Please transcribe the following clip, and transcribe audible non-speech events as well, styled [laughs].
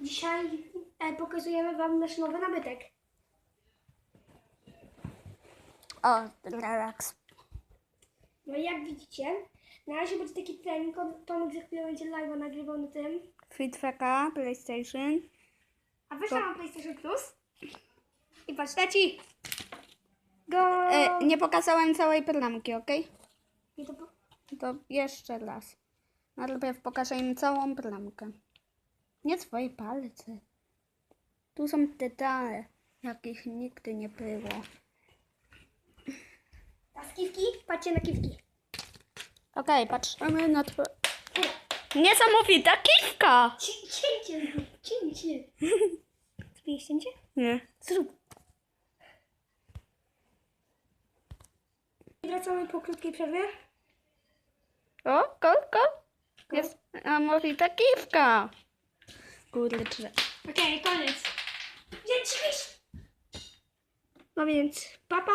Dzisiaj e, pokazujemy Wam nasz nowy nabytek. O, relax. No i jak widzicie, na razie będzie taki trening, Tomek za chwilę będzie live'a nagrywał na tym. Fitfaka, PlayStation. A weź tam PlayStation Plus. I patrz, leci! Go! E, nie pokazałem całej plamki, ok? I to po... To jeszcze raz. Najpierw pokażę im całą plamkę. Nie swoje palce. Tu są detale, jakich nigdy nie było. A skiwki? Patrzcie na kiwki. Okej, patrzymy na twoje... Niesamowita kiwka! Ci- Cięcie, zrób, cięcie. [laughs] Zrobiłeś cięcie? Nie. Zrób. Wracamy po krótkiej przerwie. O, ko, ko. Niesamowita kiwka. Kurczę. Okej, koniec. Dzieci, No więc, papa.